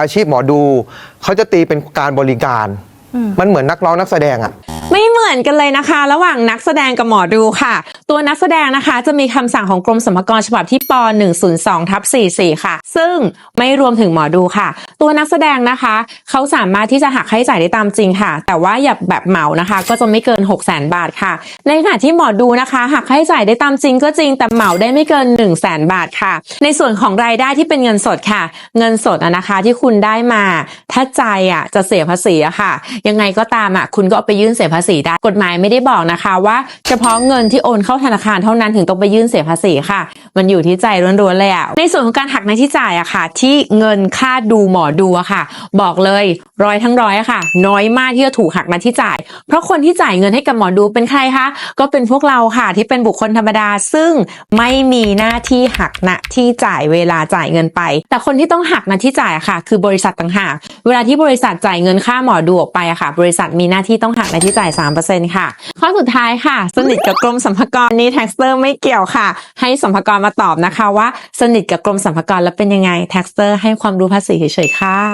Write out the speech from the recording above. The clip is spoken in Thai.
อาชีพหมอดู เขาจะตีเป็นการบริการ มันเหมือนนักร้องนักแสดงอะ ไม่เหมือนกันเลยนะคะ ระหว่างนักแสดงกับหมอดูค่ะ ตัวนักแสดงนะคะจะมีคำสั่งของกรมสรรพากรฉบับที่ป 102 ทับ44 ค่ะ ซึ่งไม่รวมถึงหมอดูค่ะ ตัวนักแสดงนะคะ เขาสามารถที่จะหักค่าใช้จ่ายได้ตามจริงค่ะ แต่ว่าอย่าแบบเหมานะคะ ก็จะไม่เกิน 6 0 0 0 0 0 บาทค่ะ ในขณะที่หมอดูนะคะหักค่าใช้จ่ายได้ตามจริงก็จริงแต่เหมาได้ไม่เกิน 1 0 0 0 0แบาทค่ะ ในส่วนของรายได้ที่เป็นเงินสดค่ะ เงินสดนะคะที่คุณได้มา ถ้าใจอะจะเสียภาษีอะค่ะ ยังไงก็ตามอะคุณก็ไปยื่นเสียภาษีได้ กฎหมายไม่ได้บอกนะคะว่าเฉพาะเงินที่โอนเข้าธนาคารเท่านั้นถึงต้องไปยื่นเสียภาษีค่ะ มันอยู่ที่ใจล้วนๆเลยอะในส่วนของการหักในที่จ่ายอะค่ะ ที่เงินค่าดูหมอดูอะค่ะ บอกเลยร้อยทั้งร้อยอะค่ะ น้อยมากที่จะถูกหักมาที่จ่าย เพราะคนที่จ่ายเงินให้กับหมอดูเป็นใครคะก็เป็นพวกเราค่ะที่เป็นบุคคลธรรมดา ซึ่งไม่มีหน้าที่หักณที่จ่ายเวลาจ่ายเงินไป แต่คนที่ต้องหักณที่จ่ายอะค่ะ คือบริษัทต่างหาก เวลาที่บริษัทจ่ายเงินค่าหมอดูออกไปอะค่ะ บริษัทมีหน้าที่ต้องหักในที่จ่าย 3%ค่ะ ข้อสุดท้ายค่ะ สนิทกับกรมสรรพากรนี้แท็กเตอร์ไม่เกี่ยวค่ะ ให้สรรพากรมาตอบนะคะว่า สนิทกับกรมสรรพากรแล้วเป็นยังไงแท็กเตอร์ให้ความรู้ภาษีเฉยๆค่ะ